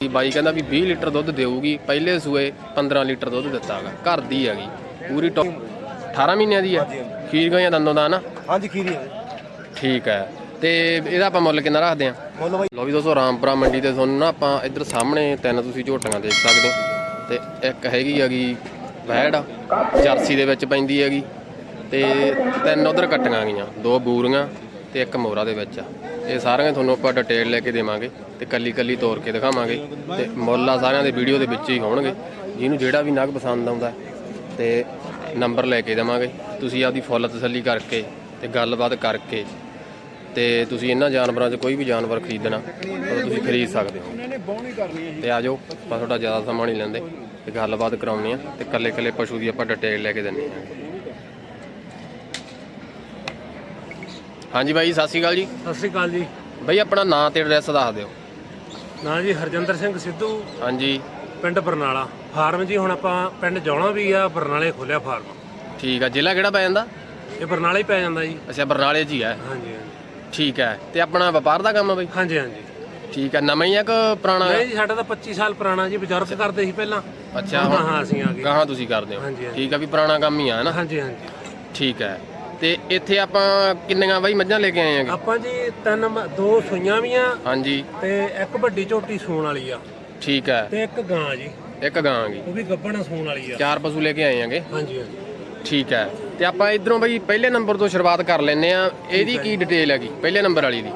ਬਾਈ ਕਹਿੰਦਾ ਵੀ 20 ਲੀਟਰ ਦੁੱਧ ਦੇਊਗੀ ਪਹਿਲੇ ਸੂਏ 15 ਲੀਟਰ ਦੁੱਧ ਦਿੱਤਾਗਾ ਘਰ ਦੀ ਹੈਗੀ ਪੂਰੀ ਟੌਪ 18 ਮਹੀਨਿਆਂ ਦੀ ਹੈ? ਖੀਰ ਗਈਆਂ ਦੰਦੋਂ ਦਾ ਨਾ? ਹਾਂਜੀ ਖੀਰੀ ਹੈ ਠੀਕ ਹੈ ਤੇ ਇਹਦਾ ਆਪਾਂ ਮੁੱਲ ਕਿੰਨਾ ਰੱਖਦੇ ਆ ਮੁੱਲ ਬਾਈ ਲੋ ਵੀ ਦੋਸਤੋ ਰਾਮਪੁਰਾ ਮੰਡੀ ਤੇ ਤੁਹਾਨੂੰ ਨਾ ਆਪਾਂ ਇੱਧਰ ਸਾਹਮਣੇ ਤਿੰਨ ਤੁਸੀਂ ਝੋਟੀਆਂ ਦੇਖ ਸਕਦੇ ਹੋ ਤੇ ਇੱਕ ਹੈਗੀ ਹੈਗੀ ਵੈੜ ਜਰਸੀ ਦੇ ਵਿੱਚ ਪੈਂਦੀ ਹੈਗੀ ਤੇ ਤਿੰਨ ਉਧਰ ਕੱਟੀਆਂ ਗਈਆਂ ਦੋ ਬੂਰੀਆਂ ਤੇ ਇੱਕ ਮੋਰਾ ਦੇ ਵਿੱਚ ਆ। ਇਹ ਸਾਰਿਆਂ ਤੁਹਾਨੂੰ ਆਪਾਂ ਡਿਟੇਲ ਲੈ ਕੇ ਦੇਵਾਂਗੇ ਤੇ ਕੱਲੀ ਕੱਲੀ ਤੋੜ ਕੇ ਦਿਖਾਵਾਂਗੇ ਤੇ ਮੁੱਲ ਆ ਸਾਰਿਆਂ ਦੇ ਵੀਡੀਓ ਦੇ ਵਿੱਚ ਹੀ ਹੋਣਗੇ। ਜਿਹਨੂੰ ਜਿਹੜਾ ਵੀ ਨਗ ਪਸੰਦ ਆਉਂਦਾ ਤੇ ਨੰਬਰ ਲੈ ਕੇ ਦੇਵਾਂਗੇ। ਤੁਸੀਂ ਆਪਦੀ ਫੁੱਲ ਤਸੱਲੀ ਕਰਕੇ ਤੇ ਗੱਲਬਾਤ ਕਰਕੇ ਤੇ ਤੁਸੀਂ ਇਹਨਾਂ ਜਾਨਵਰਾਂ 'ਚ ਕੋਈ ਵੀ ਜਾਨਵਰ ਖਰੀਦਣਾ ਤਾਂ ਤੁਸੀਂ ਖਰੀਦ ਸਕਦੇ ਹੋ। ਇਹਨਾਂ ਤੇ ਆ ਜਾਓ, ਆਪਾਂ ਤੁਹਾਡਾ ਜ਼ਿਆਦਾ ਸਮਾਂ ਨਹੀਂ ਲੈਂਦੇ। ਤੇ ਗੱਲਬਾਤ ਕਰਾਉਣੀ ਆ ਤੇ ਕੱਲੇ ਕੱਲੇ ਪਸ਼ੂ ਦੀ ਆਪਾਂ ਡਿਟੇਲ ਲੈ ਕੇ ਦਿੰਨੇ ਆ ਹਾਂਜੀ ਬਾਈ ਸਤਿ ਸ਼੍ਰੀ ਅਕਾਲ ਜੀ। ਸਤਿ ਸ੍ਰੀ ਅਕਾਲ ਜੀ। ਬਾਈ ਆਪਣਾ ਨਾਂ ਤੇ ਐਡਰੈਸ ਦੱਸ ਦਿਓ। ਨਾਂ ਜੀ ਹਰਜਿੰਦਰ ਸਿੰਘ ਸਿੱਧੂ। ਹਾਂਜੀ। ਪਿੰਡ ਬਰਨਾਲਾ। ਫਾਰਮ ਜੀ ਹੁਣ ਆਪਾਂ ਪਿੰਡ ਜੌਣਾ ਵੀ ਆ ਬਰਨਾਲੇ ਖੋਲਿਆ ਫਾਰਮ। ਠੀਕ ਆ ਜ਼ਿਲ੍ਹਾ ਕਿਹੜਾ ਪੈ ਜਾਂਦਾ? ਇਹ ਬਰਨਾਲੇ ਹੀ ਪੈ ਜਾਂਦਾ ਜੀ। ਅੱਛਾ ਬਰਨਾਲੇ 'ਚ ਹੀ ਹੈ ਹਾਂਜੀ ਠੀਕ ਹੈ ਤੇ ਆਪਣਾ ਵਪਾਰ ਦਾ ਕੰਮ ਆ ਬਾਈ? ਹਾਂਜੀ ਹਾਂਜੀ। ਠੀਕ ਹੈ ਨਵਾਂ ਹੀ ਆ ਕਿ ਪੁਰਾਣਾ? ਨਹੀਂ ਜੀ ਸਾਡਾ ਤਾਂ 25 ਸਾਲ ਪੁਰਾਣਾ ਜੀ ਬਜ਼ੁਰਗ ਕਰਦੇ ਸੀ ਪਹਿਲਾਂ। ਅੱਛਾ ਹਾਂ ਹਾਂ ਅਸੀਂ ਆ ਗਏ। ਗਾਹਾਂ ਤੁਸੀਂ ਕਰਦੇ ਹੋ। ਹਾਂਜੀ, ਹਾਂਜੀ। ਠੀਕ ਆ ਵੀ ਪੁਰਾਣਾ ਕੰਮ ਹੀ ਆ ਨਾ? ਹਾਂਜੀ ਹਾਂਜੀ। ਠੀਕ ਹੈ ਤੇ ਇੱਥੇ ਆਪਾਂ ਕਿੰਨੀਆਂ ਬਾਈ ਮੱਝਾਂ ਲੈ ਕੇ ਆਏ ਆਂਗੇ ਆਪਾਂ ਜੀ ਤਿੰਨ ਮ- ਦੋ ਸੂਈਆਂ ਵੀ ਆ ਹਾਂਜੀ। ਤੇ ਇੱਕ ਵੱਡੀ ਝੋਟੀ ਸੂਣ ਵਾਲੀ ਆ। ਠੀਕ ਹੈ ਤੇ ਇੱਕ ਗਾਂ ਜੀ। ਇੱਕ ਗਾਂ ਗੀ ਉਹ ਵੀ ਗੱਭਣ ਸੂਣ ਵਾਲੀ ਆ। ਚਾਰ ਪਸ਼ੂ ਲੈ ਕੇ ਆਏ ਆਂਗੇ ਹਾਂਜੀ ਹਾਂਜੀ। ਠੀਕ ਹੈ ਤੇ ਆਪਾਂ ਇਧਰੋਂ ਬਾਈ ਪਹਿਲੇ ਨੰਬਰ ਤੋਂ ਸ਼ੁਰੂਆਤ ਕਰ ਲੈਨੇ ਆ। ਇਹਦੀ ਕੀ ਡਿਟੇਲ ਹੈਗੀ? ਪਹਿਲੇ ਨੰਬਰ ਵਾਲੀ ਦੀ।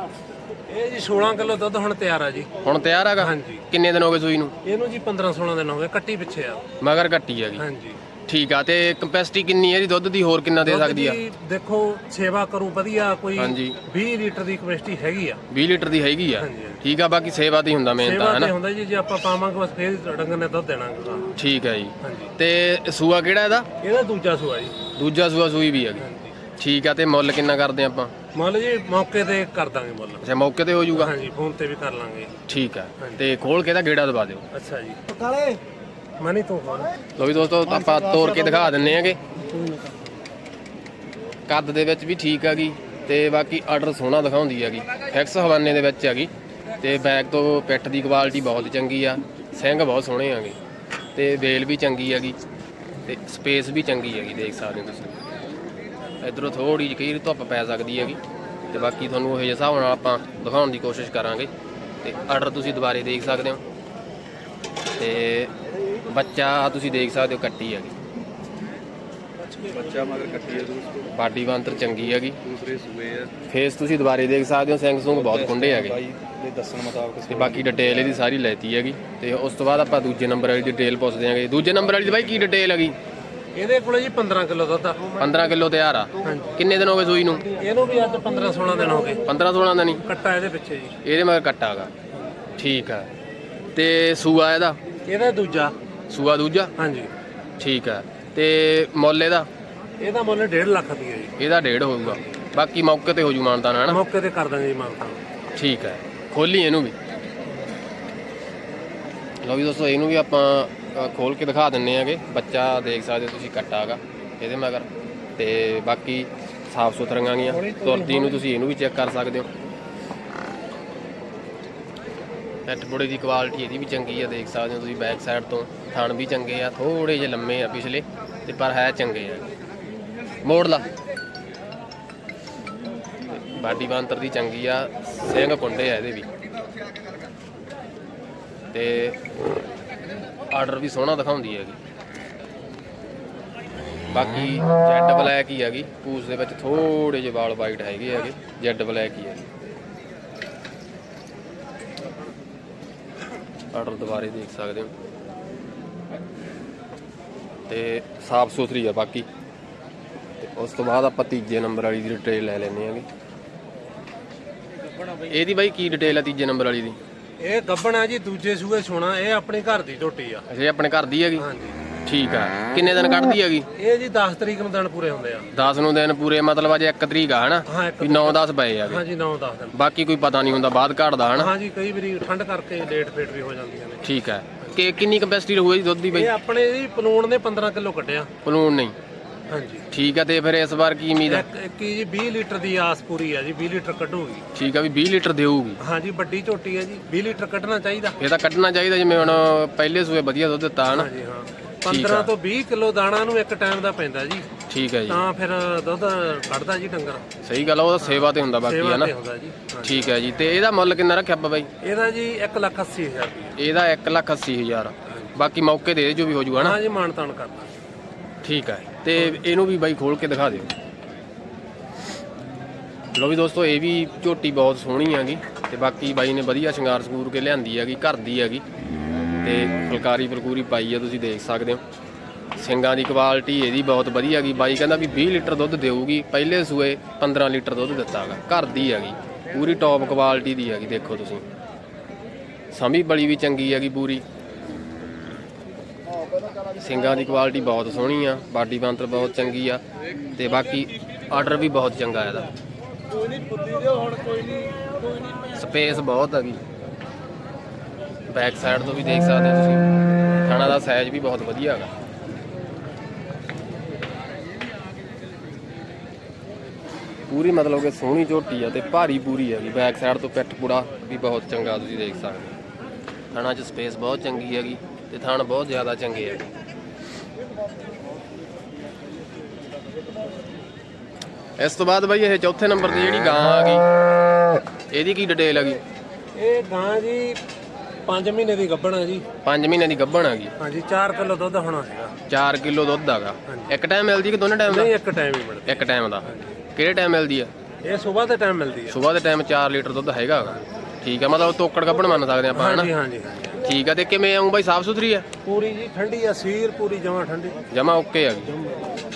ਇਹ ਜੀ 16 ਕਿਲੋ ਦੁੱਧ ਹੁਣ ਤਿਆਰ ਆ ਜੀ। ਹੁਣ ਤਿਆਰ ਹੈਗਾ? ਹਾਂਜੀ। ਕਿੰਨੇ ਦਿਨ ਹੋ ਗਏ ਸੂਈ ਨੂੰ? ਇਹਨੂੰ ਜੀ 15 16 ਦਿਨ ਹੋ ਗਏ ਕੱਟੀ ਪਿੱਛੇ ਆ। ਮਗਰ ਕੱਟੀ ਹੈਗੀ। ਹਾਂਜੀ। ਠੀਕ ਆ ਤੇ ਕੰਪੈਸਿਟੀ ਕਿੰਨੀ ਹੈ ਇਹਦੀ? ਦੁੱਧ ਦੀ ਹੋਰ ਕਿੰਨਾ ਦੇ ਦੁੱਧ ਸਕਦੀ ਆ? ਦੀ ਦੇਖੋ ਸੇਵਾ ਕਰੂ ਵਧੀਆ ਕੋਈ ਹਾਂਜੀ। 20 ਲੀਟਰ ਦੀ ਕਪੈਸਿਟੀ ਹੈਗੀ ਆ। 20 ਲੀਟਰ ਦੀ ਹੈਗੀ ਆ। ਹਾਂਜੀ। ਠੀਕ ਆ ਬਾਕੀ ਸੇਵਾ ਤੇ ਹੀ ਹੁੰਦਾ ਮੇਨ ਤਾਂ ਸੇਵਾ ਤੇ ਹੁੰਦਾ ਜੀ ਜੇ ਆਪਾਂ ਪਾਵਾਂਗੇ ਬਸ ਫੇਰ ਡੰਗਰ ਨੇ ਦੁੱਧ ਦੇਣਾ ਗਾ। ਠੀਕ ਹੈ ਜੀ। ਹਾਂਜੀ। ਤੇ ਸੂਆ ਕਿਹੜਾ ਇਹਦਾ? ਇਹਦਾ ਦੂਜਾ ਸੂਆ ਜੀ। ਦੂਜਾ ਸੂਆ ਸੂਈ ਵੀ ਹੈਗੀ। ਹਾਂਜੀ। ਠੀਕ ਆ ਤੇ ਮੁੱਲ ਕਿੰਨਾ ਕਰਦੇ ਆਪਾਂ? ਮੁੱਲ ਜੀ ਮੌਕੇ ਤੇ ਕਰ ਦਾਂਗੇ ਮੁੱਲ। ਅੱਛਾ ਮੌਕੇ ਤੇ ਹੋ ਜਾਊਗਾ? ਹਾਂਜੀ ਫੋਨ ਤੇ ਵੀ ਕਰ ਲਾਂਗੇ। ਠੀਕ ਆ। ਤੇ ਖੋਲ ਕੇ ਤਾਂ ਗੇੜਾ ਦਵਾ ਦਿਓ। ਅੱਛਾ ਜੀ। ਕਾਲੇ। ਮਨੀ ਤੋਂ ਫੋਨ ਲੋ ਵੀ ਦੋਸਤੋ, ਆਪਾਂ ਤੋੜ ਕੇ ਦਿਖਾ ਦਿੰਨੇ ਆਗੇ। ਕੱਦ ਦੇ ਵਿੱਚ ਵੀ ਠੀਕ ਹੈਗੀ ਤੇ ਬਾਕੀ ਆਰਡਰ ਸੋਹਣਾ ਦਿਖਾਉਂਦੀ ਹੈਗੀ ਫਿਕਸ ਹਵਾਨੇ ਦੇ ਵਿੱਚ ਹੈਗੀ ਤੇ ਬੈਗ ਤੋਂ ਪਿੱਠ ਦੀ ਕੁਆਲਿਟੀ ਬਹੁਤ ਚੰਗੀ ਆ। ਸਿੰਘ ਬਹੁਤ ਸੋਹਣੇ ਹੈਗੇ ਤੇ ਵੇਲ ਵੀ ਚੰਗੀ ਹੈਗੀ ਤੇ ਸਪੇਸ ਵੀ ਚੰਗੀ ਹੈਗੀ ਦੇਖ ਸਕਦੇ ਹੋ ਤੁਸੀਂ। ਇਧਰੋਂ ਥੋੜੀ ਜਿਹੀ ਕਈ ਧੁੱਪ ਪੈ ਸਕਦੀ ਹੈਗੀ ਤੇ ਬਾਕੀ ਤੁਹਾਨੂੰ ਉਹ ਜਿਹੇ ਹਿਸਾਬ ਨਾਲ ਆਪਾਂ ਦਿਖਾਉਣ ਦੀ ਕੋਸ਼ਿਸ਼ ਕਰਾਂਗੇ ਤੇ ਆਰਡਰ ਤੁਸੀਂ ਦੁਬਾਰੇ ਦੇਖ ਸਕਦੇ ਹੋ। ਤੇ ਬੱਚਾ ਤੁਸੀਂ ਦੇਖ ਸਕਦੇ ਹੋ ਕੱਟੀ ਹੈਗੀ। ਬੱਚਾ ਮਗਰ ਕੱਟੀ ਹੈ ਦੋਸਤੋ ਬਾਡੀ ਬੰਤਰ ਚੰਗੀ ਹੈਗੀ। ਦੂਸਰੇ ਸੂਏ ਆ। ਫੇਸ ਤੁਸੀਂ ਦੁਬਾਰੇ ਦੇਖ ਸਕਦੇ ਹੋ ਸਿੰਘ ਸੁੰਗ ਬਹੁਤ ਖੁੰਡੇ ਹੈਗੇ। ਬਾਈ ਦੇ ਦੱਸਣ ਮੁਤਾਬਕ ਤੇ ਬਾਕੀ ਡਿਟੇਲ ਇਹਦੀ ਸਾਰੀ ਲੈਤੀ ਹੈਗੀ। ਤੇ ਉਸ ਤੋਂ ਬਾਅਦ ਆਪਾਂ ਦੂਜੇ ਨੰਬਰ ਵਾਲੀ ਡਿਟੇਲ ਪੁੱਛਦੇ ਆਂਗੇ ਦੂਜੇ ਨੰਬਰ ਵਾਲੀ ਦੀ ਬਾਈ ਕੀ ਡਿਟੇਲ ਹੈਗੀ? ਇਹਦੇ ਕੋਲੇ ਜੀ 15 ਕਿਲੋ ਦੁੱਧ ਆ। 15 ਕਿਲੋ ਤਿਆਰ ਆ ਕਿੰਨੇ ਦਿਨ ਹੋ ਗਏ ਸੂਈ ਨੂੰ? ਇਹਨੂੰ ਵੀ ਅੱਜ 15 16 ਦਿਨ ਹੋ ਗਏ। 15 16 ਦਿਨ ਹੀ? ਕੱਟਾ ਇਹਦੇ ਪਿੱਛੇ ਜੀ। ਇਹਦੇ ਮਗਰ ਕੱਟਾ ਹੈਗਾ। ਠੀਕ ਆ। ਤੇ ਸੂਆ ਇਹਦਾ? ਇਹਦਾ ਦੂਜਾ। ਸੂਆ ਦੂਜਾ? ਹਾਂਜੀ। ਠੀਕ ਆ। ਤੇ ਮੁੱਲ ਇਹਦਾ? ਇਹਦਾ ਮੁੱਲ 1.5 ਲੱਖ ਦੀ ਹੈ ਜੀ। ਇਹਦਾ ਡੇਢ ਹੋਊਗਾ। ਬਾਕੀ ਮੌਕੇ ਤੇ ਹੋ ਜੂ ਮਾਨਤਾ ਨਾ? ਹਨਾ ਮੌਕੇ ਤੇ ਕਰ ਦਾਂਗੇ ਜੀ ਮਾਨਤਾ ਠੀਕ ਹੈ ਖੋਲੀ ਇਹਨੂੰ ਵੀ। ਲਓ ਵੀ ਦੋਸਤੋ ਇਹਨੂੰ ਵੀ ਆਪਾਂ ਖੋਲ ਕੇ ਦਿਖਾ ਦਿੰਨੇ ਆਗੇ। ਬੱਚਾ ਦੇਖ ਸਕਦੇ ਹੋ ਤੁਸੀਂ ਕੱਟਾ ਹੈਗਾ ਇਹਦੇ ਮਗਰ। ਤੇ ਬਾਕੀ ਸਾਫ਼ ਸੁਥਰੀਆਂ ਗੀਆਂ। ਤੁਰਦੀ ਨੂੰ ਤੁਸੀਂ ਇਹਨੂੰ ਵੀ ਚੈੱਕ ਕਰ ਸਕਦੇ ਹੋ। ਨੈਟ ਬੋੜੇ ਦੀ ਕੁਆਲਿਟੀ ਇਹਦੀ ਵੀ ਚੰਗੀ ਆ, ਦੇਖ ਸਕਦੇ ਹੋ ਤੁਸੀਂ ਬੈਕ ਸਾਈਡ ਤੋਂ। ਥਣ ਵੀ ਚੰਗੇ ਆ ਥੋੜੇ ਜਿਹੇ ਲੰਮੇ ਆ ਪਿਛਲੇ, ਤੇ ਪਰ ਹੈ ਚੰਗੇ ਆ। ਮੋੜ ਲਾ। ਬਾਡੀ ਬਾਂਤਰ ਦੀ ਚੰਗੀ ਆ, ਸਿੰਘ ਕੁੰਡੇ ਆ ਇਹਦੇ ਵੀ। ਤੇ ਆਰਡਰ ਵੀ ਸੋਹਣਾ ਦਿਖਾਉਂਦੀ ਹੈਗੀ। ਬਾਕੀ ਜੈਡ ਬਲੈਕ ਹੀ ਹੈਗੀ ਪੂਸ ਦੇ ਵਿੱਚ ਥੋੜੇ ਜਿਹੇ ਵਾਲ ਵਾਈਟ ਹੈਗੇ ਹੈਗੇ ਜੈਡ ਬਲੈਕ ਹੀ ਹੈਗੀ। ਆਰਡਰ ਦੁਬਾਰੇ ਦੇਖ ਸਕਦੇ ਹੋ। ਤੇ ਸਾਫ਼ ਸੁਥਰੀ ਆ ਬਾਕੀ। ਤੇ ਉਸ ਤੋਂ ਬਾਅਦ ਆਪਾਂ ਤੀਜੇ ਨੰਬਰ ਵਾਲੀ ਦੀ ਡਿਟੇਲ ਲੈ ਲੈਂਦੇ ਆਂਗੇ। ਇਹਦੀ ਬਾਈ ਕੀ ਡਿਟੇਲ ਆ ਤੀਜੇ ਨੰਬਰ ਵਾਲੀ ਦੀ? ਇਹ ਗੱਬਣ ਆ ਜੀ ਦੂਜੇ ਸੂਏ ਸੋਣਾ ਇਹ ਆਪਣੇ ਘਰ ਦੀ ਝੋਟੀ ਆ। ਅੱਛਾ ਇਹ ਆਪਣੇ ਘਰ ਦੀ ਹੈਗੀ? ਹਾਂਜੀ। ਠੀਕ ਆ। ਕਿੰਨੇ ਦਿਨ ਕੱਢਦੀ ਹੈਗੀ? ਇਹ ਜੀ 10 ਤਰੀਕ ਨੂੰ ਦਿਨ ਪੂਰੇ ਹੁੰਦੇ ਆ। 10 ਨੂੰ ਦਿਨ ਪੂਰੇ ਮਤਲਬ ਅਜੇ 1 ਤਰੀਕ ਆ ਹਨਾ? ਹਾਂ ਇੱਕ ਵੀ 9 10 ਪਏ ਹੈਗੇ ਹਾਂਜੀ 9 10 ਦਿਨ। ਬਾਕੀ ਕੋਈ ਪਤਾ ਨਹੀਂ ਹੁੰਦਾ ਬਾਅਦ ਘਟਦਾ ਹਨਾ? ਹਾਂਜੀ ਕਈ ਵਾਰੀ ਠੰਡ ਕਰਕੇ ਲੇਟ ਫੇਟ ਵੀ ਹੋ ਜਾਂਦੀਆਂ ਨੇ। ਠੀਕ ਹੈ ਕਿ ਕਿੰਨੀ ਕਪੈਸਿਟੀ ਰਹੂਗੀ ਜੀ ਦੁੱਧ ਦੀ ਬਾਈ? ਇਹ ਆਪਣੇ ਜੀ ਪਨੂਣ ਨੇ 15 ਕਿਲੋ ਕੱਢਿਆ। ਪਲੂਣ ਨਹੀਂ। ਹਾਂਜੀ। ਠੀਕ ਆ ਤੇ ਫਿਰ ਇਸ ਵਾਰ ਕੀ ਉਮੀਦ ਆ? ਇੱਕ ਇੱਕ ਜੀ 20 ਲੀਟਰ ਦੀ ਆਸ ਪੂਰੀ ਆ ਜੀ 20 ਲੀਟਰ ਕੱਢੂਗੀ। ਠੀਕ ਆ ਵੀ 20 ਲੀਟਰ ਦੇਊਗੀ। ਹਾਂਜੀ ਵੱਡੀ ਝੋਟੀ ਹੈ ਜੀ 20 ਲੀਟਰ ਕੱਢਣਾ ਚਾਹੀਦਾ। ਇਹ ਤਾਂ ਕੱਢਣਾ ਚਾਹੀਦਾ ਜਿਵੇਂ ਹੁਣ ਪਹਿਲੇ ਸੂਏ ਵਧੀਆ ਦੁੱਧ ਦਿੱਤਾ ਹਨਾ? ਹਾਂਜੀ ਹਾਂ। 15 ਤੋਂ 20 ਕਿਲੋ ਦਾਣਾ ਨੂੰ ਇੱਕ ਟਾਈਮ ਦਾ ਪੈਂਦਾ ਜੀ। ਠੀਕ ਹੈ ਜੀ। ਤਾਂ ਫਿਰ ਦੁੱਧ ਕੱਢਦਾ ਜੀ ਡੰਗਰ। ਸਹੀ ਗੱਲ ਆ ਉਹ ਸੇਵਾ ਤੇ ਹੁੰਦਾ ਬਾਕੀ ਹੁੰਦਾ ਜੀ ਹਾਂਜੀ। ਠੀਕ ਹੈ ਜੀ ਤੇ ਇਹਦਾ ਮੁੱਲ ਕਿੰਨਾ ਰੱਖਿਆ ਆਪਾਂ ਬਾਈ? ਇਹਦਾ ਜੀ 1 ਲੱਖ 80 ਹਜ਼ਾਰ। ਰੁਪਏ ਇਹਦਾ 1 ਲੱਖ 80 ਹਜ਼ਾਰ। ਬਾਕੀ ਮੌਕੇ ਦੇ ਜੋ ਵੀ ਹੋ ਜੂਗਾ ਨਾ ਹਾਂ ਜੀ ਮਾਨ ਤਾਨ ਕਰਦਾ। ਠੀਕ ਹੈ ਤੇ ਇਹਨੂੰ ਵੀ ਬਾਈ ਖੋਲ ਕੇ ਦਿਖਾ ਦਿਓ। ਲੋ ਵੀ ਦੋਸਤੋ ਇਹ ਵੀ ਝੋਟੀ ਬਹੁਤ ਸੋਹਣੀ ਹੈਗੀ ਤੇ ਬਾਕੀ ਬਾਈ ਨੇ ਵਧੀਆ ਸ਼ਿੰਗਾਰ ਸਕੂਰ ਕੇ ਲਿਆਂਦੀ ਹੈਗੀ ਘਰ ਦੀ ਹੈਗੀ। ਤੇ ਫੁਲਕਾਰੀ ਫੁਲਕੂਰੀ ਪਾਈ ਆ ਤੁਸੀਂ ਦੇਖ ਸਕਦੇ ਹੋ। ਸਿੰਗਾਂ ਦੀ ਕੁਆਲਿਟੀ ਇਹਦੀ ਬਹੁਤ ਵਧੀਆ ਹੈਗੀ। ਬਾਈ ਕਹਿੰਦਾ ਵੀ 20 ਲੀਟਰ ਦੁੱਧ ਦੇਊਗੀ। ਪਹਿਲੇ ਸੂਏ 15 ਲੀਟਰ ਦੁੱਧ ਦਿੱਤਾ ਹੈਗਾ ਘਰ ਦੀ ਹੈਗੀ। ਪੂਰੀ ਟੌਪ ਕੁਆਲਿਟੀ ਦੀ ਹੈਗੀ ਦੇਖੋ ਤੁਸੀਂ। ਸਮੀ ਬਲੀ ਵੀ ਚੰਗੀ ਹੈਗੀ ਪੂਰੀ। ਸਿੰਗਾਂ ਦੀ ਕੁਆਲਿਟੀ ਬਹੁਤ ਸੋਹਣੀ ਆ। ਬਾਡੀ ਬੰਤਰ ਬਹੁਤ ਚੰਗੀ ਆ। ਤੇ ਬਾਕੀ ਆਰਡਰ ਵੀ ਬਹੁਤ ਚੰਗਾ ਇਹਦਾ। ਸਪੇਸ ਬਹੁਤ ਹੈਗੀ। ਬੈਕ ਸਾਈਡ ਤੋਂ ਵੀ ਦੇਖ ਸਕਦੇ ਹੋ ਤੁਸੀਂ। ਖਾਣਾ ਦਾ ਸਾਈਜ਼ ਵੀ ਬਹੁਤ ਵਧੀਆ ਹੈਗਾ। ਪੂਰੀ ਮਤਲਬ ਕਿ ਸੋਹਣੀ ਝੋਟੀ ਆ ਤੇ ਭਾਰੀ ਪੂਰੀ ਹੈਗੀ ਬੈਕ ਸਾਈਡ ਤੋਂ ਪਿੱਠ ਪੂੜਾ ਵੀ ਬਹੁਤ ਚੰਗਾ ਤੁਸੀਂ ਦੇਖ ਸਕਦੇ ਹੋ। ਥਾਣਾ 'ਚ ਸਪੇਸ ਬਹੁਤ ਚੰਗੀ ਹੈਗੀ ਤੇ ਥਾਣ ਬਹੁਤ ਜ਼ਿਆਦਾ ਚੰਗੇ ਹੈਗੇ ਇਸ ਤੋਂ ਬਾਅਦ ਬਈ ਇਹ ਚੌਥੇ ਨੰਬਰ ਦੀ ਜਿਹੜੀ ਗਾਂ ਆ ਗਈ, ਇਹਦੀ ਕੀ ਡਿਟੇਲ ਹੈਗੀ? ਇਹ ਗਾਂ ਜੀ 5 ਮਹੀਨੇ ਦੀ ਗੱਭਣ ਹੈ ਜੀ। 5 ਮਹੀਨਿਆਂ ਦੀ ਗੱਭਣ ਹੈਗੀ ਹਾਂਜੀ 4 ਕਿਲੋ ਦੁੱਧ ਹੋਣਾ ਹੈਗਾ। 4 ਕਿਲੋ ਦੁੱਧ ਹਾਂਜੀ। ਇੱਕ ਟਾਈਮ ਮਿਲਦੀ ਕਿ ਦੋਨੇ ਟਾਈਮ ਦਾ? ਨਹੀਂ ਇੱਕ ਟਾਈਮ ਹੀ ਮਿਲਦਾ। ਇੱਕ ਟਾਈਮ ਦਾ। ਕਿਹੜੇ ਟਾਈਮ ਮਿਲਦੀ ਆ? ਇਹ ਸਵੇਰ ਦੇ ਟਾਈਮ ਮਿਲਦੀ ਹੈ ਸਵੇਰ ਦੇ ਟਾਈਮ 4 ਲੀਟਰ ਦੁੱਧ ਹੈਗਾ ਠੀਕ ਆ ਮਤਲਬ ਤੋਕੜ ਗੱਭਣ ਮੰਨ ਸਕਦੇ ਆਪਾਂ ਹਨਾ? ਹਾਂਜੀ ਹਾਂਜੀ ਠੀਕ ਆ ਤੇ ਕਿਵੇਂ ਆਉਂ ਬਾਈ ਸਾਫ਼ ਸੁਥਰੀ ਆ? ਪੂਰੀ ਜੀ ਠੰਡੀ ਆ ਸੀਰ ਪੂਰੀ ਜਮਾ ਠੰਡੀ। ਜਮਾ ਓਕੇ ਹੈਗੀ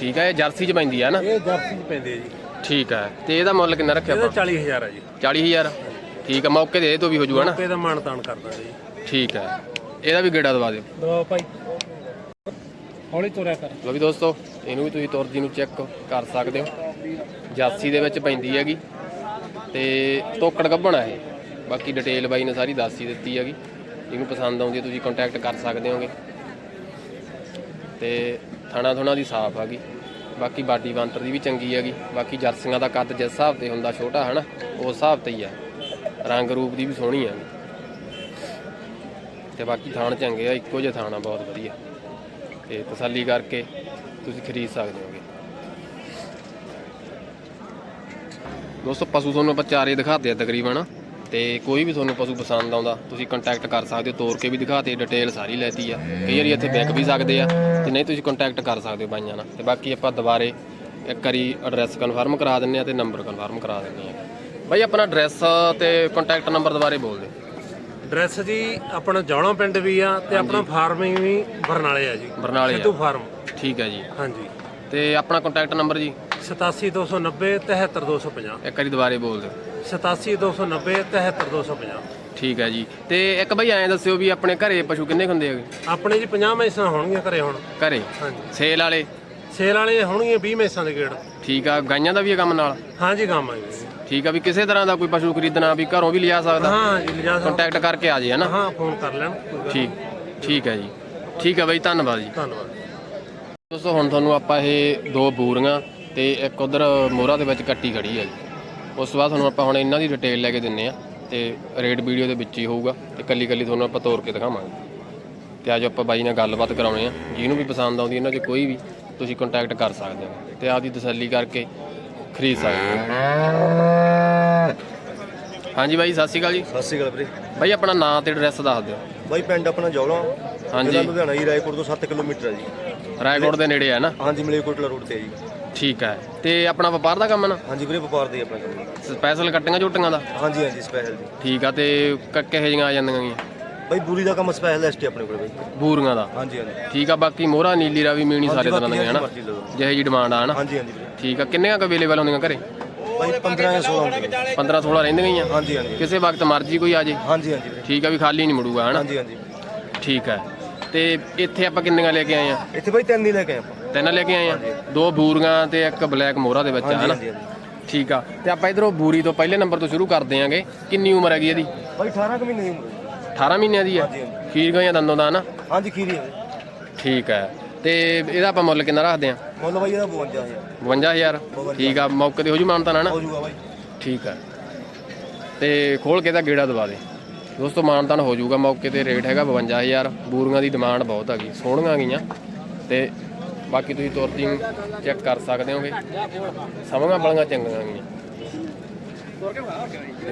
ਠੀਕ ਆ ਇਹ ਜਰਸੀ 'ਚ ਪੈਂਦੀ ਆ ਨਾ ਇਹ ਜਰਸੀ ਚ ਪੈਂਦੇ ਆ ਜੀ। ਠੀਕ ਆ ਤੇ ਇਹਦਾ ਮੁੱਲ ਕਿੰਨਾ ਰੱਖਿਆ ਆਪਾਂ? 40000 ਆ ਜੀ। 40000 ਠੀਕ ਆ ਮੌਕੇ ਦੇ ਤੋਂ ਵੀ ਹੋ ਜੂਗਾ ਨਾ? ਮੌਕੇ ਦਾ ਮਾਨ ਤਾਨ ਕਰਦਾ ਜੀ। ਠੀਕ ਆ। ਇਹਦਾ ਵੀ ਗੇੜਾ ਦਵਾ ਦਿਓ। ਦੋ ਭਾਈ। ਹੌਲੀ ਤੁਰਿਆ ਕਰ। ਲੋ ਵੀ ਦੋਸਤੋ ਇਹਨੂੰ ਵੀ ਤੁਸੀਂ ਤੁਰਦੀ ਨੂੰ ਚੈੱਕ ਕਰ ਸਕਦੇ ਹੋ। ਜਾਸੀ ਦੇ ਵਿੱਚ ਪੈਂਦੀ ਹੈਗੀ ਤੇ ਤੋਕੜ ਗੱਭਣਾ ਇਹ। ਬਾਕੀ ਡਿਟੇਲ ਬਾਈ ਨੇ ਸਾਰੀ ਦੱਸ ਹੀ ਦਿੱਤੀ ਹੈਗੀ। ਇਹਨੂੰ ਪਸੰਦ ਆਉਂਦੀ ਹੈ ਤੁਸੀਂ ਕੰਟੈਕਟ ਕਰ ਸਕਦੇ ਹੋਗੇ। ਤੇ ਥਣਾ ਥੁਣਾ ਦੀ ਸਾਫ਼ ਹੈਗੀ ਬਾਕੀ ਬਾਡੀ ਬਾਂਤਰ ਦੀ ਵੀ ਚੰਗੀ ਹੈਗੀ। ਬਾਕੀ ਜਰਸੀਆਂ ਦਾ ਕੱਦ ਜਿਸ ਹਿਸਾਬ ਤੇ ਹੁੰਦਾ ਛੋਟਾ ਹਨਾ ਉਸ ਹਿਸਾਬ ਤੇ ਹੀ ਆ। ਰੰਗ ਰੂਪ ਦੀ ਵੀ ਸੋਹਣੀ ਆ। ਤੇ ਬਾਕੀ ਥਾਣ ਚੰਗੇ ਆ, ਇੱਕੋ ਜਿਹੇ ਥਾਣਾ ਬਹੁਤ ਵਧੀਆ। ਤੇ ਤਸੱਲੀ ਕਰਕੇ ਤੁਸੀਂ ਖਰੀਦ ਸਕਦੇ ਹੋਗੇ। ਦੋਸਤੋ, ਪਸ਼ੂ ਤੁਹਾਨੂੰ ਆਪਾਂ ਚਾਰੇ ਦਿਖਾਤੇ ਆ ਤਕਰੀਬਨ। ਤੇ ਕੋਈ ਵੀ ਤੁਹਾਨੂੰ ਪਸ਼ੂ ਪਸੰਦ ਆਉਂਦਾ, ਤੁਸੀਂ ਕੰਟੈਕਟ ਕਰ ਸਕਦੇ ਹੋ, ਤੋਰ ਕੇ ਵੀ ਦਿਖਾਤੇ ਡਿਟੇਲ ਸਾਰੀ ਲੈਤੀ ਆ। ਕਈ ਵਾਰੀ ਇੱਥੇ ਵਿਕ ਵੀ ਸਕਦੇ ਆ, ਤੇ ਨਹੀਂ ਤੁਸੀਂ ਕੰਟੈਕਟ ਕਰ ਸਕਦੇ ਹੋ ਬਾਈਆਂ ਨਾਲ। ਤੇ ਬਾਕੀ ਆਪਾਂ ਦੁਬਾਰੇ ਇੱਕ ਵਾਰੀ ਐਡਰੈਸ ਕਨਫਰਮ ਕਰਾ ਦਿੰਨੇ ਆ ਤੇ ਨੰਬਰ ਕਨਫਰਮ ਕਰਾ ਦਿੰਨੇ ਆ। ਬਾਈ ਆਪਣਾ ਐਡਰੈਸ ਤੇ ਕੰਟੈਕਟ ਨੰਬਰ ਦੁਬਾਰੇ ਬੋਲ ਦਿਓ। ਡਰੈਸ ਜੀ ਆਪਣਾ ਜੌਲਾ ਪਿੰਡ ਵੀ ਆ ਤੇ ਆਪਣਾ ਫਾਰਮਿੰਗ ਵੀ ਬਰਨਾਲੇ ਆ ਜੀ। ਬਰਨਾਲੇ ਸਿੱਧੂ ਫਾਰਮ ਠੀਕ ਹੈ ਜੀ। ਹਾਂਜੀ। ਤੇ ਆਪਣਾ ਕੰਟੈਕਟ ਨੰਬਰ ਜੀ? 87290 73250 ਇੱਕ ਵਾਰੀ ਦੁਬਾਰੇ ਬੋਲ ਦਿਓ। 87290 73250 ਠੀਕ ਹੈ ਜੀ। ਤੇ ਇੱਕ ਬਈ ਐਂ ਦੱਸਿਓ ਵੀ ਆਪਣੇ ਘਰੇ ਪਸ਼ੂ ਕਿੰਨੇ ਕੁ ਹੁੰਦੇ ਹੈਗੇ ਆਪਣੇ ਜੀ 50 ਮੈਸਾਂ ਹੋਣਗੀਆਂ ਘਰੇ ਹੁਣ। ਘਰੇ? ਹਾਂਜੀ। ਸੇਲ ਵਾਲੇ? ਸੇਲ ਵਾਲੇ ਹੋਣਗੀਆਂ 20 ਮੈਸਾਂ ਦੇ ਗੇੜ। ਠੀਕ ਆ ਗਾਈਆਂ ਦਾ ਵੀ ਇਹ ਕੰਮ ਨਾਲ? ਹਾਂਜੀ ਕੰਮ ਆ ਜੀ। ਠੀਕ ਆ ਵੀ ਕਿਸੇ ਤਰ੍ਹਾਂ ਦਾ ਕੋਈ ਪਸ਼ੂ ਖਰੀਦਣਾ ਵੀ ਘਰੋਂ ਵੀ ਲਿਆ ਸਕਦਾ। ਹਾਂ ਜੀ ਲਿਜਾ ਸਕਦੇ। ਕੰਟੈਕਟ ਕਰਕੇ ਆ ਜੇ ਹਨਾ? ਹਾਂ ਫੋਨ ਕਰ ਲੈਣ। ਕੋਈ ਗੱਲ ਠੀਕ ਠੀਕ ਹੈ ਜੀ। ਠੀਕ ਹੈ ਬਈ ਧੰਨਵਾਦ ਜੀ। ਨਹੀਂ। ਧੰਨਵਾਦ। ਦੋਸਤੋ ਹੁਣ ਤੁਹਾਨੂੰ ਆਪਾਂ ਇਹ ਦੋ ਬੂਰੀਆਂ ਤੇ ਇੱਕ ਉਧਰ ਮੋਹਰਾ ਦੇ ਵਿੱਚ ਕੱਟੀ ਖੜੀ ਹੈ ਜੀ। ਉਸ ਤੋਂ ਬਾਅਦ ਤੁਹਾਨੂੰ ਆਪਾਂ ਹੁਣ ਇਹਨਾਂ ਦੀ ਡਿਟੇਲ ਲੈ ਕੇ ਦਿੰਨੇ ਆ ਤੇ ਰੇਟ ਵੀਡੀਓ ਦੇ ਵਿੱਚ ਹੀ ਹੋਊਗਾ ਤੇ ਕੱਲੀ ਕੱਲੀ ਤੁਹਾਨੂੰ ਆਪਾਂ ਤੋੜ ਕੇ ਦਿਖਾਵਾਂਗੇ। ਤੇ ਅੱਜ ਆਪਾਂ ਬਾਈ ਨਾਲ ਗੱਲਬਾਤ ਕਰਾਉਣੇ ਆ। ਜਿਹਨੂੰ ਵੀ ਪਸੰਦ ਆਉਂਦੀ ਇਹਨਾਂ 'ਚ ਕੋਈ ਵੀ ਤੁਸੀਂ ਕੰਟੈਕਟ ਕਰ ਸਕਦੇ ਹੋ। ਤੇ ਆਪਦੀ ਤਸੱਲੀ ਕਰਕੇ ਖਰੀਦ ਸਕਦੇ ਹੋ। ਹਾਂਜੀ ਬਾਈ ਸਤਿ ਸ਼੍ਰੀ ਅਕਾਲ ਜੀ। ਸਤਿ ਸ਼੍ਰੀ ਅਕਾਲ ਵੀਰੇ। ਬਾਈ ਆਪਣਾ ਨਾਂ ਤੇ ਐਡਰੈਸ ਦੱਸ ਦਿਓ। ਬਾਈ ਪਿੰਡ ਆਪਣਾ ਜੌਲਾ। ਹਾਂਜੀ। ਜ਼ਿਲ੍ਹਾ ਲੁਧਿਆਣਾ ਹੀ ਰਾਏਕੋਟ ਤੋਂ 7 ਕਿਲੋਮੀਟਰ ਹੈ ਜੀ। ਰਾਏਕੋਟ ਦੇ ਨੇੜੇ ਆ ਨਾ? ਹਾਂਜੀ ਮਲੇਕੋਟਲਾ ਰੋਡ ਤੇ ਹੈ ਜੀ। ਠੀਕ ਹੈ ਤੇ ਆਪਣਾ ਵਪਾਰ ਦਾ ਕੰਮ ਹੈ ਨਾ? ਹਾਂਜੀ ਵੀਰੇ ਵਪਾਰ ਦੇ ਆਪਣਾ ਕੰਮ ਸਪੈਸ਼ਲ ਕੱਟੀਆਂ ਝੋਟੀਆਂ ਦਾ? ਹਾਂਜੀ ਹਾਂਜੀ ਸਪੈਸ਼ਲ ਜੀ। ਠੀਕ ਆ ਤੇ ਕਿਹੋ ਜਿਹੀਆਂ ਆ ਜਾਂਦੀਆਂ ਗੀਆਂ? ਬਾਈ ਬੂਰੀ ਦਾ ਕੰਮ ਸਪੈਸ਼ਲਿਸਟ ਹੈ ਆਪਣੇ ਕੋਲ ਬਾਈ। ਬੂਰੀਆਂ ਦਾ? ਹਾਂਜੀ ਹਾਂਜੀ। ਠੀਕ ਆ ਬਾਕੀ ਮੋਹਰਾ ਨੀਲੀ ਰਾਵੀ ਮੀਣੀ ਸਾਰੇ ਤਰ੍ਹਾਂ ਦੀਆਂ ਹਨਾ? ਜਿਹੇ ਜੀ ਡਿਮਾਂਡ ਆ ਹਨਾ? ਹਾਂਜੀ ਹਾਂਜੀ। ਠੀਕ ਆ ਕਿੰਨੀਆਂ ਕ ਅਵੇਲੇਬਲ ਹੁੰਦੀਆਂ ਘਰੇ? ਬਾਈ 15 ਜਾਂ 16 ਹੁੰਦੇ ਨੇ 15 16 ਰਹਿੰਦੀਆਂ ਗਈਆਂ ਹਾਂਜੀ ਹਾਂਜੀ। ਕਿਸੇ ਵਕਤ ਮਰਜ਼ੀ ਕੋਈ ਆ ਜੇ? ਹਾਂਜੀ ਹਾਂਜੀ ਵੀਰੇ। ਠੀਕ ਆ ਵੀ ਖਾਲੀ ਨਹੀਂ ਮੁੜੂਗਾ ਹਨਾ? ਹਾਂਜੀ ਹਾਂਜੀ। ਠੀਕ ਆ। ਤੇ ਇੱਥੇ ਆਪਾਂ ਕਿੰਨੀਆਂ ਲੈ ਕੇ ਆਏ ਆ? ਇੱਥੇ ਬਾਈ ਤਿੰਨ ਹੀ ਲੈ ਕੇ ਆਏ ਆਪਾਂ। ਤਿੰਨ ਲੈ ਕੇ ਆਏ ਆ? ਦੋ ਬੂਰੀਆਂ ਤੇ ਇੱਕ ਬਲੈਕ ਮੋਹਰਾ ਦੇ ਵਿੱਚ ਆ ਹਾਂਜੀ ਹਨਾ? ਹਾਂਜੀ ਹਾਂਜੀ। ਠੀਕ ਆ। ਤੇ ਆਪਾਂ ਇਧਰੋਂ ਬੂਰੀ ਤੋਂ ਪਹਿਲੇ ਨੰਬਰ ਤੋਂ ਸ਼ੁਰੂ ਕਰਦੇ ਆਂਗੇ ਕਿੰਨੀ ਉਮਰ ਹੈਗੀ ਇਹਦੀ? ਬਾਈ 18 ਕੁ ਮਹੀਨੇ ਦੀ ਉਮਰ ਹੈ। 18 ਮਹੀਨਿਆਂ ਦੀ ਆ? ਹਾਂਜੀ ਖੀਰ ਗਈਆਂ ਦੰਦੋਂ ਦਾ ਨਾ ਹਾਂਜੀ ਖੀਰੀ ਹੈ। ਠੀਕ ਹੈ ਤੇ ਇਹਦਾ ਆਪਾਂ ਮੁੱਲ ਕਿੰਨਾ ਰੱਖਦੇ ਆ? ਮੁੱਲ ਬਾਈ ਇਹਦਾ 52000 52000 ਠੀਕ ਆ ਮੌਕੇ ਤੇ ਹੋ ਜੂ ਮਾਨਤਾ ਨਾ? ਹੋ ਜਾਊਗਾ ਬਾਈ। ਠੀਕ ਆ। ਤੇ ਖੋਲ ਕੇ ਤਾਂ ਗੇੜਾ ਦਵਾ ਦੇ। ਦੋਸਤੋ ਮਾਨਤਾਨ ਹੋ ਜਾਊਗਾ ਮੌਕੇ ਤੇ ਰੇਟ ਹੈਗਾ 52000 ਬੂਰੀਆਂ ਦੀ ਡਿਮਾਂਡ ਬਹੁਤ ਹੈਗੀ ਸੋਹਣੀਆਂ ਗਈਆਂ। ਤੇ ਬਾਕੀ ਤੁਸੀਂ ਤੁਰਦੀ ਚੈੱਕ ਕਰ ਸਕਦੇ ਹੋਗੇ। ਸਮਾਂ ਬੜੀਆਂ ਚੰਗੀਆਂ ਗਈਆਂ।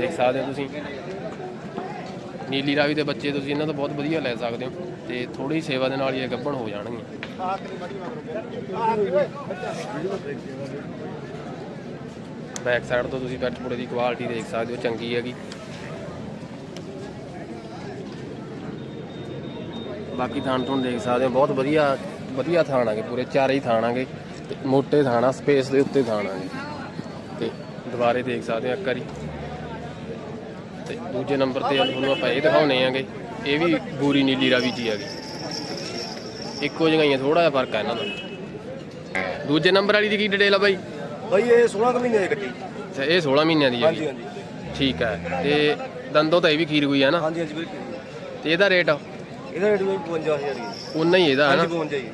ਦੇਖ ਸਕਦੇ ਹੋ ਤੁਸੀਂ। ਨੀਲੀ ਰਾਵੀ ਦੇ ਬੱਚੇ ਤੁਸੀਂ ਇਹਨਾਂ ਤੋਂ ਬਹੁਤ ਵਧੀਆ ਲੈ ਸਕਦੇ ਹੋ ਤੇ ਥੋੜੀ ਸੇਵਾ ਦੇ ਨਾਲ ਹੀ ਇਹ ਗੱਭਣ ਹੋ ਜਾਣਗੀਆਂ ਬੈਕ ਸਾਈਡ ਤੋਂ ਤੁਸੀਂ ਪੈਟਪੂੜੇ ਦੀ ਕੁਆਲਿਟੀ ਦੇਖ ਸਕਦੇ ਹੋ, ਚੰਗੀ ਹੈਗੀ। ਬਾਕੀ ਥਾਣ ਤੁਹਾਨੂੰ ਦੇਖ ਸਕਦੇ ਹੋ, ਬਹੁਤ ਵਧੀਆ ਵਧੀਆ ਥਾਣ ਆਗੇ ਪੂਰੇ ਚਾਰੇ ਹੀ ਥਾਣ ਆਗੇ ਤੇ ਮੋਟੇ ਥਾਣਾ ਸਪੇਸ ਦੇ ਉੱਤੇ ਥਾਣ ਆਗੇ ਤੇ ਦੁਬਾਰੇ ਦੇਖ ਸਕਦੇ ਹੋ ਇੱਕ ਵਾਰੀ। ਤੇ ਦੂਜੇ ਨੰਬਰ ਤੇ ਤੁਹਾਨੂੰ ਆਪਾਂ ਇਹ ਦਿਖਾਉਣੇ ਆਗੇ ਇਹ ਵੀ ਬੂਰੀ ਨੀਲੀ ਰਾਵੀ ਜੀ ਹੈਗੀ। ਇੱਕੋ ਜਿਹਾ ਹੀ ਆ ਥੋੜਾ ਜਿਹਾ ਫ਼ਰਕ ਆ ਇਹਨਾਂ ਦਾ। ਦੂਜੇ ਨੰਬਰ ਵਾਲੀ ਦੀ ਕੀ ਡਿਟੇਲ ਆ ਬਾਈ? ਬਾਈ ਇਹ 16 ਕੁ ਮਹੀਨੇ ਦੀ ਕੱਟੀ ਅੱਛਾ ਇਹ 16 ਮਹੀਨਿਆਂ ਦੀ ਹਾਂਜੀ ਹਾਂਜੀ। ਠੀਕ ਹੈ ਤੇ ਦੰਦੋਂ ਤਾਂ ਇਹ ਵੀ ਖੀਰ ਹੋਈ ਹੈ ਨਾ? ਹਾਂਜੀ ਹਾਂਜੀ ਬਾਈ ਤੇ ਇਹਦਾ ਰੇਟ ਇਹਦਾ ਰੇਟ ਬਾਈ 55000 ਹੀ ਉਨਾ ਹੀ ਇਹਦਾ ਹੈ ਨਾ? 52 ਜੀ।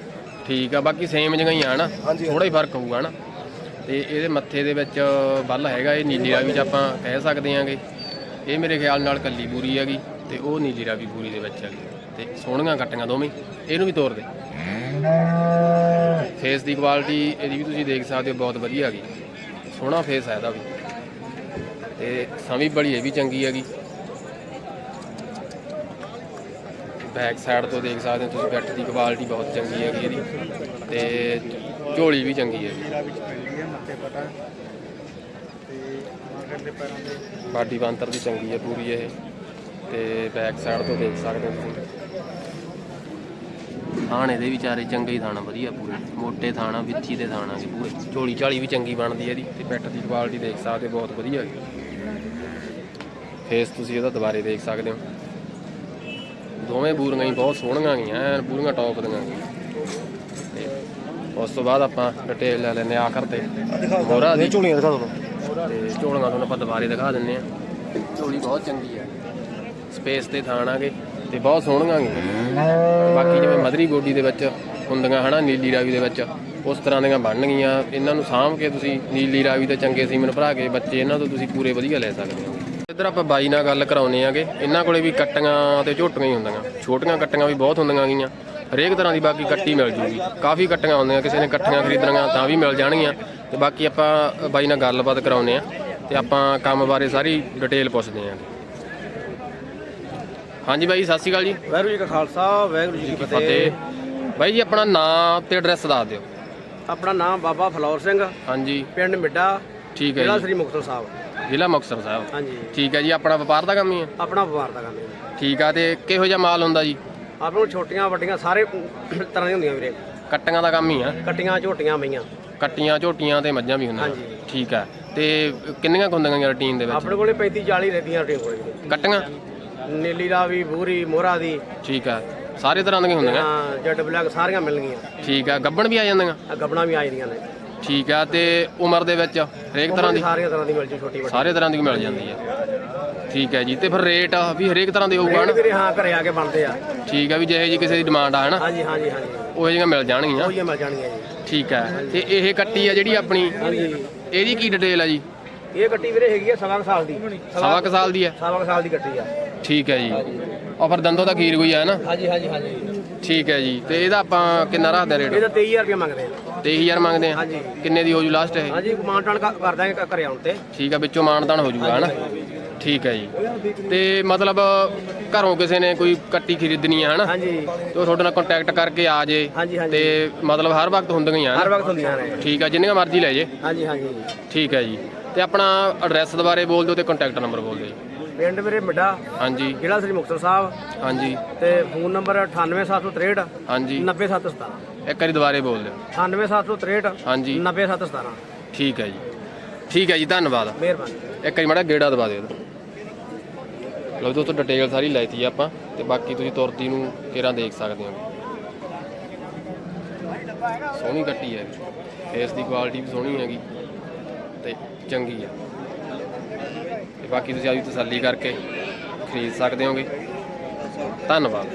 ਠੀਕ ਆ ਬਾਕੀ ਸੇਮ ਜਿਹਾ ਹੀ ਆ ਨਾ। ਥੋੜਾ ਹੀ ਫ਼ਰਕ ਹੋਊਗਾ ਨਾ? ਤੇ ਇਹਦੇ ਮੱਥੇ ਦੇ ਵਿੱਚ ਬੱਲ ਹੈਗਾ ਇਹ ਨੀਲੀ ਰਾਵੀ ਚ ਆਪਾਂ ਕਹਿ ਸਕਦੇ ਆਂਗੇ। ਇਹ ਮੇਰੇ ਖਿਆਲ ਨਾਲ ਕੱਲੀ ਬੂਰੀ ਹੈਗੀ ਤੇ ਉਹ ਨੀਲੀ ਰਾਵੀ ਬੂਰੀ ਦੇ ਵਿੱਚ ਹੈਗੀ। ਤੇ ਸੋਹਣੀਆਂ ਕੱਟੀਆਂ ਦੋਵੇਂ, ਇਹਨੂੰ ਵੀ ਤੋਰ ਦੇ। ਫੇਸ ਦੀ ਕੁਆਲਿਟੀ ਇਹਦੀ ਵੀ ਤੁਸੀਂ ਦੇਖ ਸਕਦੇ ਹੋ, ਬਹੁਤ ਵਧੀਆ ਹੈਗੀ। ਸੋਹਣਾ ਫੇਸ ਹੈ ਇਹਦਾ ਵੀ। ਤੇ ਸਮੀ ਬੜੀ ਇਹ ਵੀ ਚੰਗੀ ਹੈਗੀ। ਬੈਕ ਸਾਈਡ ਤੋਂ ਦੇਖ ਸਕਦੇ ਹੋ ਤੁਸੀਂ ਬੈਟ ਦੀ ਕੁਆਲਿਟੀ ਬਹੁਤ ਚੰਗੀ ਹੈਗੀ ਇਹਦੀ। ਤੇ ਝੋਲੀ ਵੀ ਚੰਗੀ ਹੈ। ਬਾਡੀ ਬੰਤਰ ਦੀ ਚੰਗੀ ਹੈ ਪੂਰੀ ਇਹ। ਤੇ ਬੈਕ ਸਾਈਡ ਤੋਂ ਦੇਖ ਸਕਦੇ ਹੋ ਤੁਸੀਂ। ਥਾਣ ਇਹਦੇ ਵਿਚਾਰੇ ਚੰਗੇ ਹੀ ਥਾਣਾ ਵਧੀਆ ਪੂਰੇ। ਮੋਟੇ ਥਾਣਾ ਵਿੱਚੀ ਦੇ ਥਾਣਾ ਦੇ ਪੂਰੇ। ਝੋਲੀ ਝਾਲੀ ਵੀ ਚੰਗੀ ਬਣਦੀ ਹੈ ਇਹਦੀ ਤੇ ਪੈਟ ਦੀ ਕੁਆਲਿਟੀ ਦੇਖ ਸਕਦੇ ਹੋ ਬਹੁਤ ਵਧੀਆ ਹੈਗੀ ਫੇਸ ਤੁਸੀਂ ਇਹਦਾ ਦੁਬਾਰੇ ਦੇਖ ਸਕਦੇ ਹੋ। ਦੋਵੇਂ ਬੂਰੀਆਂ ਹੀ ਬਹੁਤ ਸੋਹਣੀਆਂ ਗਈਆਂ ਐਨ ਪੂਰੀਆਂ ਟੌਪ ਦੀਆਂ ਉਸ ਤੋਂ ਬਾਅਦ ਆਪਾਂ ਡਿਟੇਲ ਲੈ ਲੈਨੇ ਆਖਰ ਤੇ। ਮੋਹਰਾ ਦੀ ਝੋਲੀਆਂ ਦਿਖਾ ਦੋ ਤੇ ਝੋਲੀਆਂ ਤੁਹਾਨੂੰ ਆਪਾਂ ਦੁਬਾਰੇ ਦਿਖਾ ਦਿੰਨੇ ਆ ਝੋਲੀ ਬਹੁਤ ਚੰਗੀ ਆ। ਸਪੇਸ ਤੇ ਥਾਣਾਗੇ ਤੇ ਬਹੁਤ ਸੋਹਣੀਆਂ ਗਈਆਂ ਬਾਕੀ ਜਿਵੇਂ ਮਧਰੀ ਗੋਡੀ ਦੇ ਵਿੱਚ ਹੁੰਦੀਆਂ ਹਨਾ, ਨੀਲੀ ਰਾਵੀ ਦੇ ਵਿੱਚ, ਉਸ ਤਰ੍ਹਾਂ ਦੀਆਂ ਬਣ ਗਈਆਂ। ਇਹਨਾਂ ਨੂੰ ਸਾਂਭ ਕੇ ਤੁਸੀਂ ਨੀਲੀ ਰਾਵੀ ਦੇ ਚੰਗੇ ਸੀਮਨ ਭਰਾ ਕੇ ਬੱਚੇ, ਇਹਨਾਂ ਤੋਂ ਤੁਸੀਂ ਪੂਰੇ ਵਧੀਆ ਲੈ ਸਕਦੇ ਹੋ। ਇੱਧਰ ਆਪਾਂ ਬਾਈ ਨਾਲ ਗੱਲ ਕਰਾਉਨੇ ਆਗੇ ਇਹਨਾਂ ਕੋਲੇ ਵੀ ਕੱਟੀਆਂ ਤੇ ਝੋਟੀਆਂ ਹੀ ਹੁੰਦੀਆਂ। ਛੋਟੀਆਂ ਕੱਟੀਆਂ ਵੀ ਬਹੁਤ ਹੁੰਦੀਆਂ ਗਈਆਂ ਹਰੇਕ ਤਰ੍ਹਾਂ ਦੀ ਬਾਕੀ ਕੱਟੀ ਮਿਲ ਜੂਗੀ। ਕਾਫੀ ਕੱਟੀਆਂ ਹੁੰਦੀਆਂ ਕਿਸੇ ਨੇ ਕੱਟੀਆਂ ਖਰੀਦਣੀਆਂ ਤਾਂ ਵੀ ਮਿਲ ਜਾਣਗੀਆਂ। ਤੇ ਬਾਕੀ ਆਪਾਂ ਬਾਈ ਨਾਲ ਗੱਲਬਾਤ ਕਰਾਉਨੇ ਆ ਤੇ ਆਪਾਂ ਕੰਮ ਬਾਰੇ ਸਾਰੀ ਡਿਟੇਲ ਪੁੱਛਦੇ ਆਂ ਹਾਂਜੀ ਬਾਈ ਸਤਿ ਸ਼੍ਰੀ ਅਕਾਲ ਜੀ। ਵਾਹਿਗੁਰੂ ਜੀ ਕਾ ਖਾਲਸਾ ਵਾਹਿਗੁਰੂ ਜੀ ਕੀ ਫਤਿਹ। ਬਾਈ ਜੀ ਆਪਣਾ ਨਾਮ ਤੇ ਐਡਰੈਸ ਦੱਸ ਦਿਓ। ਆਪਣਾ ਨਾਮ ਬਾਬਾ ਫਲੌਰ ਸਿੰਘ। ਹਾਂਜੀ। ਪਿੰਡ ਮਿੱਡਾ ਠੀਕ ਹੈ ਜ਼ਿਲ੍ਹਾ ਸ੍ਰੀ ਮੁਕਤਸਰ ਸਾਹਿਬ। ਜ਼ਿਲ੍ਹਾ ਮੁਕਤਸਰ ਸਾਹਿਬ। ਹਾਂਜੀ। ਠੀਕ ਹੈ ਜੀ ਆਪਣਾ ਵਪਾਰ ਦਾ ਕੰਮ ਹੀ ਹੈ? ਆਪਣਾ ਵਪਾਰ ਦਾ ਕੰਮ ਹੈ। ਠੀਕ ਆ ਤੇ ਕਿਹੋ ਜਿਹਾ ਮਾਲ ਹੁੰਦਾ ਜੀ? ਆਪਣੇ ਕੋਲ ਛੋਟੀਆਂ ਵੱਡੀਆਂ ਸਾਰੇ ਤਰ੍ਹਾਂ ਦੀਆਂ ਹੁੰਦੀਆਂ ਵੀਰੇ। ਕੱਟੀਆਂ ਦਾ ਕੰਮ ਹੀ ਆ। ਕੱਟੀਆਂ ਝੋਟੀਆਂ ਮਈਆਂ ਕੱਟੀਆਂ ਝੋਟੀਆਂ ਤੇ ਮੱਝਾਂ ਵੀ ਹੁੰਦੀਆਂ। ਹਾਂਜੀ। ਠੀਕ ਆ। ਤੇ ਕਿੰਨੀਆਂ ਕੁ ਹੁੰਦੀਆਂ ਰੂਟੀਨ ਦੇ ਵਿੱਚ? ਆਪਣੇ ਕੋਲੇ 35 40 ਰਹਿੰਦੀਆਂ ਰਟੀਆਂ ਕੋਲੇ। ਕੱਟੀਆਂ? ਨੀਲੀ ਰਾਵੀ ਬੂਰੀ ਮੋਹਰਾ ਦੀ। ਠੀਕ ਆ। ਸਾਰੇ ਤਰ੍ਹਾਂ ਦੀਆਂ ਹੁੰਦੀਆਂ? ਹਾਂ ਜੱਟ ਬਲੈਕ ਸਾਰੀਆਂ ਮਿਲਣਗੀਆਂ ਠੀਕ ਆ। ਗੱਬਣ ਵੀ ਆ ਜਾਂਦੀਆਂ? ਆ ਗੱਬਣਾ ਵੀ ਆ ਜਾਂਦੀਆਂ ਨੇ। ਠੀਕ ਆ। ਤੇ ਉਮਰ ਦੇ ਵਿੱਚ ਹਰੇਕ ਤਰ੍ਹਾਂ ਦੀ? ਸਾਰੀਆਂ ਤਰ੍ਹਾਂ ਦੀ ਮਿਲ ਜੂ ਛੋਟੀ ਵੱਡੀ ਸਾਰੇ ਤਰ੍ਹਾਂ ਦੀ ਮਿਲ ਜਾਂਦੀ ਹੈ ਠੀਕ ਹੈ ਜੀ ਤੇ ਫਿਰ ਰੇਟ ਵੀ ਹਰੇਕ ਤਰ੍ਹਾਂ ਦੇ ਹੋਊਗਾ ਰੇਟ ਨਾ ਵੀਰੇ ਹਾਂ ਘਰੇ ਆ ਕੇ ਬਣਦੇ ਆ। ਠੀਕ ਆ ਵੀ ਜਿਹੇ ਜੀ ਕਿਸੇ ਦੀ ਡਿਮਾਂਡ ਆ ਹਨਾ? ਹਾਂਜੀ ਹਾਂਜੀ ਹਾਂਜੀ। ਉਹ ਜਿਹੀਆਂ ਮਿਲ ਜਾਣਗੀਆਂ। ਉਹ ਹੀ ਮਿਲ ਜਾਣਗੀਆਂ ਜੀ। ਠੀਕ ਹੈ ਤੇ ਇਹ ਕੱਟੀ ਆ ਜਿਹੜੀ ਆਪਣੀ? ਹਾਂਜੀ ਇਹਦੀ ਕੀ ਡਿਟੇਲ ਆ ਜੀ? ਇਹ ਕੱਟੀ ਵੀਰੇ ਹੈਗੀ ਆ ਸਵਾ ਕੁ ਸਾਲ ਦੀ। ਸਵਾ ਕੁ ਸਾਲ ਦੀ ਹੈ ਸਵਾ ਕੁ ਸਾਲ ਦੀ ਕੱਟੀ ਆ। ਠੀਕ ਹੈ ਜੀ। ਉਹ ਫਿਰ ਦੰਦੋਂ ਤਾਂ ਖੀਰ ਹੋਈ ਆ ਨਾ ਹਾਂਜੀ ਹਾਂਜੀ ਹਾਂਜੀ। ਠੀਕ ਹੈ ਜੀ ਤੇ ਇਹਦਾ ਆਪਾਂ ਕਿੰਨਾ ਰੱਖਦੇ ਰੇਟ ਇਹਦਾ 23000 ਰੁਪਏ ਮੰਗਦੇ ਆ। 23000 ਮੰਗਦੇ ਆ? ਹਾਂਜੀ। ਕਿੰਨੇ ਦੀ ਹੋ ਜੂ ਲਾਸਟ ਇਹ? ਹਾਂਜੀ ਕਰ ਦਾਂਗੇ ਘ- ਘਰੇ ਆਉਣ ਤੇ। ਠੀਕ ਆ ਵਿੱਚੋਂ ਮਾਨਦਾਨ ਹੋ ਜੂਗਾ ਹਨਾ? ਠੀਕ ਹੈ ਜੀ। ਤੇ ਮਤਲਬ ਘਰੋਂ ਕਿਸੇ ਨੇ ਕੋਈ ਕੱਟੀ ਖਰੀਦਣੀ ਆ ਹਨਾ? ਹਾਂਜੀ। ਤੇ ਉਹ ਤੁਹਾਡੇ ਨਾਲ ਕੰਟੈਕਟ ਕਰਕੇ ਆ ਜੇ। ਹਾਂਜੀ ਹਾਂਜੀ। ਤੇ ਮਤਲਬ ਹਰ ਵਕਤ ਹੁੰਦੀਆਂ ਹੀ ਆ ਹਰ? ਵਕਤ ਹੁੰਦੀਆਂ ਨੇ। ਠੀਕ ਆ ਜਿੰਨੀਆਂ ਮਰਜ਼ੀ ਲੈ ਜੇ। ਹਾਂਜੀ ਹਾਂਜੀ। ਠੀਕ ਹੈ ਜੀ। ਤੇ ਆਪਣਾ ਐਡਰੈਸ ਦੁਬਾਰੇ ਬੋਲ ਦਿਓ ਤੇ ਕੰਟੈਕਟ ਨੰਬਰ ਬੋਲ ਦਿਓ ਜੀ। ਪਿੰਡ ਮੇਰੇ ਮਿੱਡਾ। ਹਾਂਜੀ। ਜ਼ਿਲ੍ਹਾ ਸ੍ਰੀ ਮੁਕਤਸਰ ਸਾਹਿਬ। ਹਾਂਜੀ। ਤੇ ਫੋਨ ਨੰਬਰ 98763 ਹਾਂਜੀ। 90717 ਇੱਕ ਵਾਰੀ ਦੁਬਾਰੇ ਬੋਲ ਦਿਓ। 98763 ਹਾਂਜੀ। 90717 ਠੀਕ ਹੈ ਜੀ। ਠੀਕ ਹੈ ਜੀ ਧੰਨਵਾਦ। ਮਿਹਰਬਾਨੀ। ਇੱਕ ਵਾਰੀ ਮਾੜਾ ਗੇੜਾ ਦਵਾ ਦਿਓ। ਲਓ ਦੋਸਤੋ ਡਿਟੇਲ ਸਾਰੀ ਲੈਤੀ ਆਪਾਂ ਤੇ ਬਾਕੀ ਤੁਸੀਂ ਤੁਰਦੀ ਨੂੰ ਕਿਹੜਾ ਦੇਖ ਸਕਦੇ ਹੋ ਸੋਹਣੀ ਕੱਟੀ ਹੈ ਫੇਸ ਦੀ ਕੁਆਲਿਟੀ ਵੀ ਸੋਹਣੀ ਹੈਗੀ ਤੇ ਚੰਗੀ ਹੈ ਤੇ ਬਾਕੀ ਤੁਸੀਂ ਆਪਦੀ ਤਸੱਲੀ ਕਰਕੇ ਖਰੀਦ ਸਕਦੇ ਹੋਗੇ। ਧੰਨਵਾਦ।